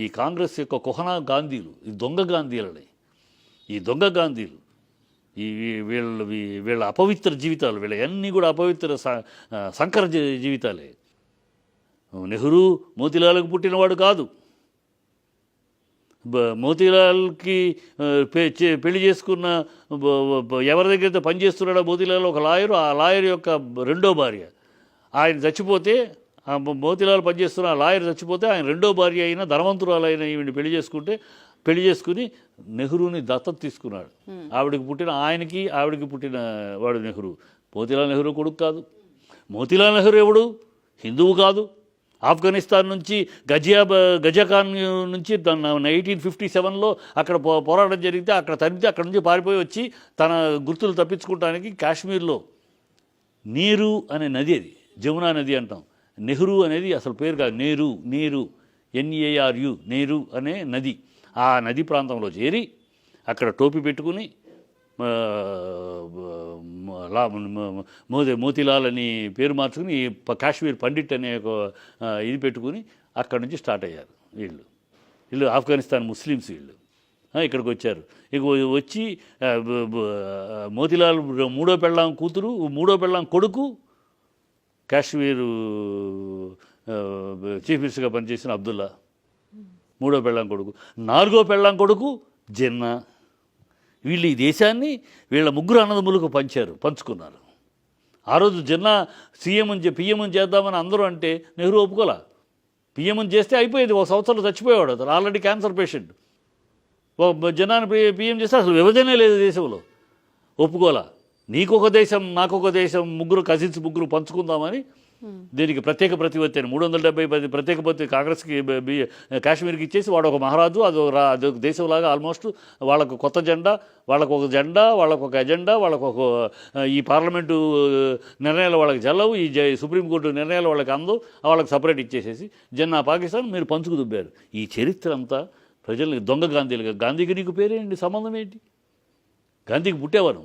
ఈ కాంగ్రెస్ యొక్క కుహనా గాంధీలు ఈ దొంగ గాంధీలని ఈ దొంగ గాంధీలు ఈ వీళ్ళ వీ- వీళ్ళ అపవిత్ర జీవితాలు వీళ్ళ అన్నీ కూడా అపవిత్ర సంకర జీవితాలే. నెహ్రూ మోతిలాలకు పుట్టినవాడు కాదు. మోతీలాల్కి పెళ్ళి చేసుకున్న ఎవరి దగ్గర అయితే పనిచేస్తున్నాడో మోతీలాల్ ఒక లాయరు ఆ లాయర్ యొక్క రెండో భార్య. ఆయన చచ్చిపోతే మోతీలాల్ పనిచేస్తున్న ఆ లాయర్ చచ్చిపోతే ఆయన రెండో భార్య అయిన ధనవంతురాలైన ఈవిని పెళ్ళి చేసుకుంటే పెళ్ళి చేసుకుని నెహ్రూని దత్తత తీసుకున్నాడు. ఆవిడకి పుట్టిన ఆయనకి ఆవిడకి పుట్టిన వాడు నెహ్రూ. మోతీలాల్ నెహ్రూ కొడుకు కాదు. మోతీలాల్ నెహ్రూ ఎవడు? హిందువు కాదు. ఆఫ్ఘనిస్తాన్ నుంచి గజియా గజాఖాన్ నుంచి ఎయిటీన్ ఫిఫ్టీ సెవెన్లో అక్కడ పో- పోరాటం జరిగితే అక్కడ తరిమితే అక్కడ నుంచి పారిపోయి వచ్చి తన గుర్తులు తప్పించుకోవడానికి కాశ్మీర్లో నీరు అనే నది అది జమునా నది అంటాం. నెహ్రూ అనేది అసలు పేరు కాదు. నేరు నీరు ఎన్ఏఆర్యు నేరు అనే నది. ఆ నది ప్రాంతంలో చేరి అక్కడ టోపీ పెట్టుకుని లా మోదే మోతీలాల్ అని పేరు మార్చుకుని కాశ్మీర్ పండిట్ అనే ఒక ఇది పెట్టుకుని అక్కడి నుంచి స్టార్ట్ అయ్యారు వీళ్ళు. వీళ్ళు ఆఫ్ఘనిస్తాన్ ముస్లిమ్స్ వీళ్ళు. ఇక్కడికి వచ్చారు. ఇక వచ్చి మోతిలాల్ మోతీలాల్ మూడో పెళ్ళాం కూతురు మూడో పెళ్ళాం కొడుకు కాశ్మీరు చీఫ్ మినిస్టర్గా పనిచేసిన అబ్దుల్లా. మూడో పెళ్ళాం కొడుకు. నాలుగో పెళ్ళాం కొడుకు జిన్నా. వీళ్ళు ఈ దేశాన్ని వీళ్ళ ముగ్గురు అన్నదమ్ములకు పంచారు పంచుకున్నారు. ఆ రోజు జిన్నా సీఎం అని పిఎం చేద్దామని అందరూ అంటే నెహ్రూ ఒప్పుకోలా. పిఎం చేస్తే అయిపోయేది ఒక సంవత్సరం చచ్చిపోయేవాడు అతను ఆల్రెడీ క్యాన్సర్ పేషెంట్. ఓ జనాన్ని పిఎం చేస్తే అసలు విభజనే లేదు దేశంలో. ఒప్పుకోలా. నీకొక దేశం నాకొక దేశం ముగ్గురు కజిన్స్ ముగ్గురు పంచుకుందామని దీనికి ప్రత్యేక ప్రతిపత్తి అని మూడు వందల డెబ్బై పది ప్రత్యేక ప్రతి కాంగ్రెస్కి కాశ్మీర్కి ఇచ్చేసి వాడు ఒక మహారాజు అది ఒక అది ఒక దేశంలాగా ఆల్మోస్ట్ వాళ్ళకు కొత్త జెండా వాళ్ళకు ఒక జెండా వాళ్ళకు ఒక ఎజెండా వాళ్ళకు ఒక ఈ పార్లమెంటు నిర్ణయాలు వాళ్ళకి జల్లవు ఈ జ- సుప్రీంకోర్టు నిర్ణయాలు వాళ్ళకి అందవు వాళ్ళకి సపరేట్ ఇచ్చేసేసి జన్నా పాకిస్తాన్ మీరు పంచుకు దుబ్బారు. ఈ చరిత్ర అంతా ప్రజలకు దొంగ గాంధీలుగా గాంధీకి నీకు పేరేంటి సంబంధం ఏంటి? గాంధీకి పుట్టేవారు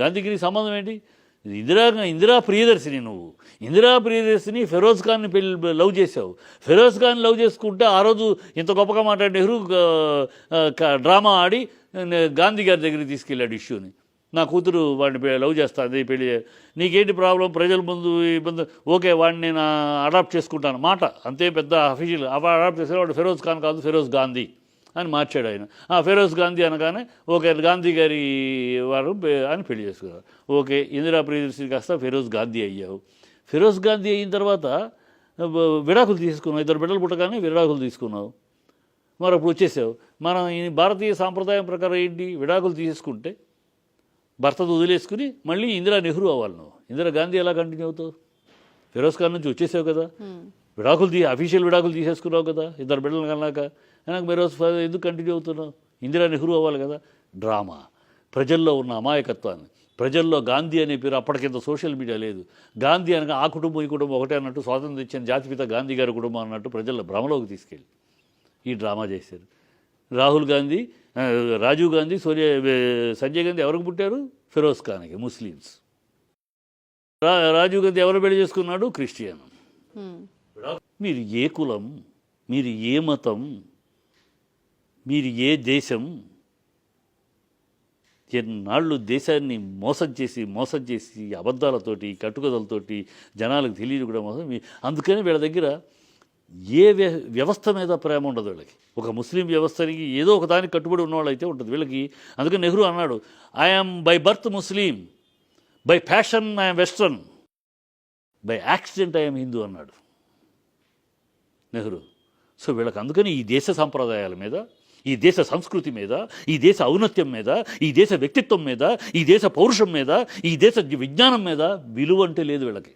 గాంధీకి సంబంధం ఏంటి? ఇందిరా ఇందిరా ప్రియదర్శిని నువ్వు. ఇందిరా ప్రియదర్శిని ఫిరోజ్ ఖాన్ని పెళ్ళి లవ్ చేసావు ఫిరోజ్ ఖాన్ లవ్ చేసుకుంటే ఆ రోజు ఇంత గొప్పగా మాట్లాడి నెహ్రూ డ్రామా ఆడి గాంధీ గారి దగ్గరికి తీసుకెళ్ళాడు ఇష్యూని. నా కూతురు వాడిని లవ్ చేస్తుంది పెళ్ళి నీకేంటి ప్రాబ్లం? ప్రజల ముందు ఇబ్బంది. ఓకే వాడిని నేను అడాప్ట్ చేసుకుంటాను. మాట. అంతే పెద్ద అఫీషియల్. అడాప్ట్ చేసిన వాడు ఫిరోజ్ ఖాన్ కాదు ఫిరోజ్ గాంధీ. అని మార్చాడు ఆయన. ఆ ఫెరోజ్ గాంధీ అనగానే ఓకే గాంధీ గారి వారు అని పెళ్ళి చేసుకున్నారు. ఓకే ఇందిరా ప్రియదర్శిని కాస్త ఫిరోజ్ గాంధీ అయ్యావు. ఫిరోజ్ గాంధీ అయిన తర్వాత విడాకులు తీసుకున్నావు. ఇద్దరు బిడ్డలు పుట్టగానే విడాకులు తీసుకున్నావు. మరి అప్పుడు వచ్చేసావు. మనం ఈ భారతీయ సాంప్రదాయం ప్రకారం ఏంటి? విడాకులు తీసుకుంటే భర్తను వదిలేసుకుని మళ్ళీ ఇందిరా నెహ్రూ అవ్వాలి నువ్వు. ఇందిరా గాంధీ ఎలా కంటిన్యూ అవుతావు? ఫిరోజ్ ఖాన్ నుంచి వచ్చేసావు కదా. విడాకులు తీ అఫీషియల్ విడాకులు తీసేసుకున్నావు కదా ఇద్దరు బిడ్డలు కన్నాక. వెనక ఫిరోజ్ ఎందుకు కంటిన్యూ అవుతున్నావు? ఇందిరా నెహ్రూ అవ్వాలి కదా. డ్రామా. ప్రజల్లో ఉన్న అమాయకత్వాన్ని. ప్రజల్లో గాంధీ అనే పేరు అప్పటికింత సోషల్ మీడియా లేదు. గాంధీ అనగా ఆ కుటుంబం ఈ కుటుంబం ఒకటే అన్నట్టు స్వాతంత్రం ఇచ్చిన జాతిపిత గాంధీ గారి కుటుంబం అన్నట్టు ప్రజల్లో భ్రమలోకి తీసుకెళ్ళి ఈ డ్రామా చేశారు. రాహుల్ గాంధీ రాజీవ్ గాంధీ సోనియా సంజయ్ గాంధీ ఎవరికి పుట్టారు? ఫిరోజ్ ఖాన్కి ముస్లిమ్స్. రా రాజీవ్ గాంధీ ఎవరు పెళ్ళి చేసుకున్నాడు? క్రిస్టియన్. మీరు ఏ కులం మీరు ఏ మతం మీరు ఏ దేశం ఎన్నాళ్ళు దేశాన్ని మోసం చేసి మోసం చేసి అబద్ధాలతోటి కట్టుకథలతోటి జనాలకు తెలియదు కూడా మోసం మీ- అందుకని వీళ్ళ దగ్గర ఏ వ్య- వ్యవస్థ మీద ప్రేమ ఉండదు వీళ్ళకి. ఒక ముస్లిం వ్యవస్థకి ఏదో ఒక దానికి కట్టుబడి ఉన్నవాళ్ళు అయితే ఉంటుంది. వీళ్ళకి అందుకని నెహ్రూ అన్నాడు I'm by birth Muslim by fashion I'm western by accident I'm Hindu అన్నాడు. నెహ్రూ. సో వీళ్ళకి అందుకని ఈ దేశ సాంప్రదాయాల మీద ఈ దేశ సంస్కృతి మీద ఈ దేశ ఔన్నత్యం మీద ఈ దేశ వ్యక్తిత్వం మీద ఈ దేశ పౌరుషం మీద ఈ దేశ విజ్ఞానం మీద విలువ అంటే లేదు వీళ్ళకి.